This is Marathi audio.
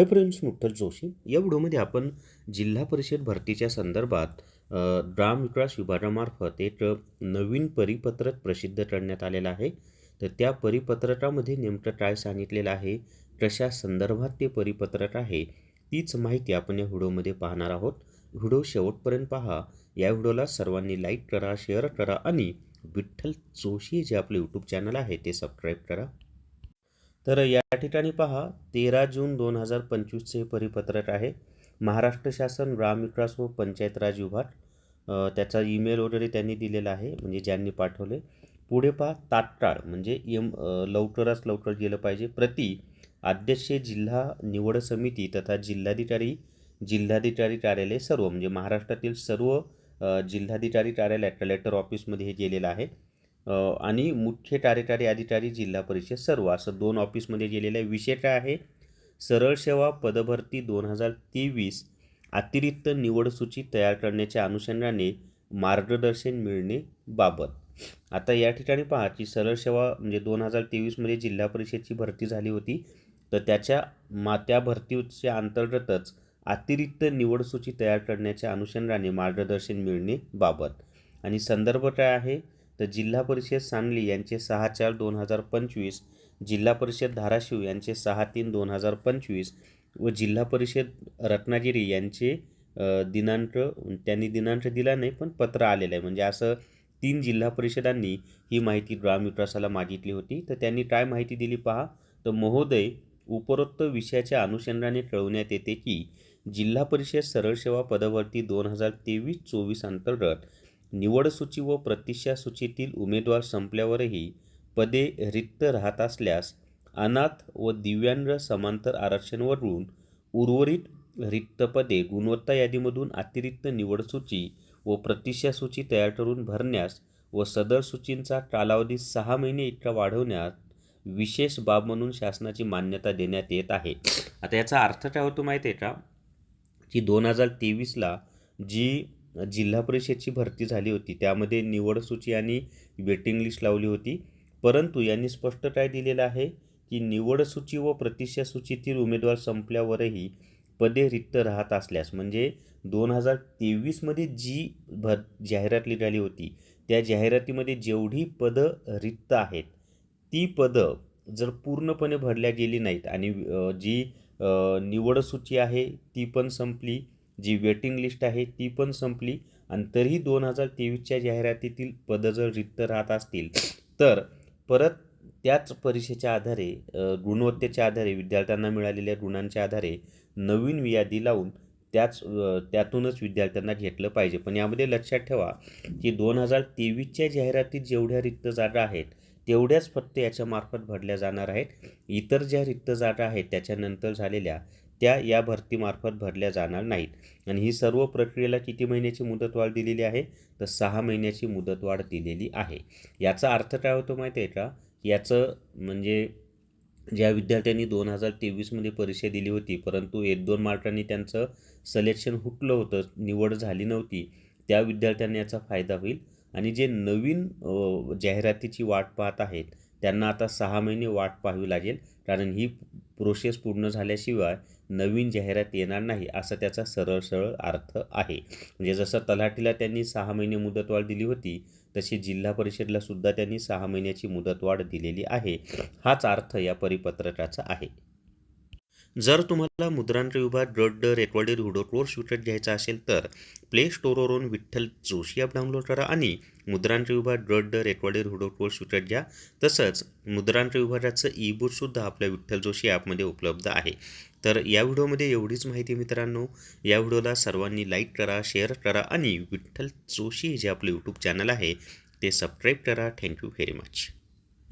हे फ्रेंड्स मुठ्ठल जोशी. या व्हिडिओमध्ये आपण जिल्हा परिषद भरतीच्या संदर्भात ग्राम विकास विभागामार्फत एक नवीन परिपत्रक प्रसिद्ध करण्यात आलेलं आहे. तर त्या परिपत्रकामध्ये नेमकं काय सांगितलेलं आहे कशा संदर्भात ते परिपत्रक आहे तीच माहिती आपण या व्हिडिओमध्ये पाहणार आहोत. व्हिडिओ शेवटपर्यंत पहा. या व्हिडिओला सर्वांनी लाईक करा शेअर करा आणि विठ्ठल जोशी जे आपले यूट्यूब चॅनल आहे ते सबस्क्राईब करा. तर या ठिकाणी पहा तेरा जून दोन हजार पंचवीसचे हे परिपत्रक आहे. महाराष्ट्र शासन ग्रामविकास व पंचायत राज विभाग त्याचा ईमेल वगैरे त्यांनी दिलेला आहे म्हणजे ज्यांनी पाठवले. पुढे पहा तात्काळ म्हणजे यम लवकरच लवकर गेलं पाहिजे. प्रति अध्यक्ष जिल्हा निवड समिती तथा जिल्हाधिकारी जिल्हाधिकारी कार्यालय सर्व म्हणजे महाराष्ट्रातील सर्व जिल्हाधिकारी कार्यालय कलेक्टर ऑफिसमध्ये हे गेलेलं आहे. आणि मुख्य कार्यकारी अधिकारी जिल्हा परिषद सर्व. असं दोन ऑफिसमध्ये गेलेलं आहे विषय काय आहे? सरळ सेवा पदभरती दोन हजार तेवीस अतिरिक्त निवडसूची तयार करण्याच्या अनुषंगाने मार्गदर्शन मिळणे बाबत. आता या ठिकाणी पहा की सरळ सेवा म्हणजे दोन हजार तेवीसमध्ये जिल्हा परिषदची भरती झाली होती. तर त्याच्या मा त्या भरतीच्या अंतर्गतच अतिरिक्त निवडसूची तयार करण्याच्या अनुषंगाने मार्गदर्शन मिळणे बाबत. आणि संदर्भ काय आहे? तर जिल्हा परिषद सांगली यांचे सहा चार दोन हजार पंचवीस जिल्हा परिषद धाराशिव यांचे सहा तीन दोन हजार पंचवीस व जिल्हा परिषद रत्नागिरी यांचे दिनांक त्यांनी दिनांक दिला नाही पण पत्र आलेलं आहे. म्हणजे असं तीन जिल्हा परिषदांनी ही माहिती ग्रामविकासाला मागितली होती. तर त्यांनी काय माहिती दिली पहा? तर महोदय उपरोक्त विषयाच्या अनुषंगाने कळवण्यात येते की जिल्हा परिषद सरळ सेवा पदभरती दोन हजार तेवीस चोवीस अंतर्गत निवडसूची व प्रतिष्ठा सूचीतील उमेदवार संपल्यावरही पदे रिक्त राहत असल्यास अनाथ व दिव्यांग समांतर आरक्षणवरून उर्वरित रिक्त पदे गुणवत्ता यादीमधून अतिरिक्त निवडसूची व प्रतिष्ठा सूची तयार करून भरण्यास व सदर सूचींचा कालावधी सहा महिने इतका वाढवण्यात विशेष बाब म्हणून शासनाची मान्यता देण्यात येत आहे. आता याचा अर्थ काय होतो माहिती आहे का? की दोन हजार तेवीसला जी जिल्हा परिषदची भरती झाली होती. त्यामध्ये निवडसूची आणि वेटिंग लिस्ट लावली होती. परंतु यांनी स्पष्ट काय दिलेलं आहे की निवडसूची व प्रतिष्ठा सूचीतील उमेदवार संपल्यावरही पदे रिक्त राहत असल्यास म्हणजे दोन हजार तेवीसमध्ये जी भर जाहिरात निघाली होती त्या जाहिरातीमध्ये जेवढी पदं रिक्त आहेत ती पदं जर पूर्णपणे भरल्या गेली नाहीत आणि जी निवडसूची आहे ती पण संपली जी वेटिंग लिस्ट आहे ती पण संपली आणि तरीही दोन हजार तेवीसच्या जाहिरातीतील पदं जर रिक्त राहत असतील तर परत त्याच परीक्षेच्या आधारे गुणवत्तेच्या आधारे विद्यार्थ्यांना मिळालेल्या गुणांच्या आधारे नवीन यादी लावून त्याच त्यातूनच विद्यार्थ्यांना घेतलं पाहिजे. पण यामध्ये लक्षात ठेवा की दोन हजार तेवीसच्या जाहिरातीत जेवढ्या रिक्त जागा आहेत तेवढ्याच फक्त याच्यामार्फत भरल्या जाणार आहेत. इतर ज्या रिक्त जागा आहेत त्याच्यानंतर झालेल्या त्या या भरतीमार्फत भरल्या जाणार नाहीत. आणि ही सर्व प्रक्रियेला किती महिन्याची मुदतवाढ दिलेली आहे? तर सहा महिन्याची मुदतवाढ दिलेली आहे. याचा अर्थ काय होतो माहिती आहे का? याचं म्हणजे ज्या विद्यार्थ्यांनी दोन हजार तेवीसमध्ये परीक्षा दिली होती परंतु एक दोन मार्कांनी त्यांचं सलेक्शन हुकलं होतं निवड झाली नव्हती त्या विद्यार्थ्यांना याचा फायदा होईल. आणि जे नवीन जाहिरातीची वाट पाहत आहेत त्यांना आता सहा महिने वाट पाहावी लागेल. कारण ही प्रोसेस पूर्ण झाल्याशिवाय नवीन जाहिरात येणार नाही असा त्याचा सरळ सरळ अर्थ आहे. म्हणजे जसं तलाठीला त्यांनी सहा महिने मुदतवाढ दिली होती तशी जिल्हा परिषदला सुद्धा त्यांनी सहा महिन्याची मुदतवाढ दिलेली आहे. हाच अर्थ या परिपत्रकाचा आहे. जर तुम्हाला मुद्रांक विभाग गट रेकॉर्डेड व्हिडिओ कोर्स विकत घ्यायचा असेल तर प्ले स्टोरवरून विठ्ठल जोशी ॲप डाउनलोड करा आणि मुद्रांक विभाग गट रेकॉर्डेड व्हिडिओ कोर्स विकत घ्या. तसंच मुद्रांक विभागाचं ई बुकसुद्धा आपल्या विठ्ठल जोशी ॲपमध्ये उपलब्ध आहे. तर या व्हिडिओमध्ये एवढीच माहिती मित्रांनो. या व्हिडिओला सर्वांनी लाईक करा शेअर करा आणि विठ्ठल जोशी जे आपलं यूट्यूब चॅनल आहे ते सबस्क्राईब करा. Thank you very much.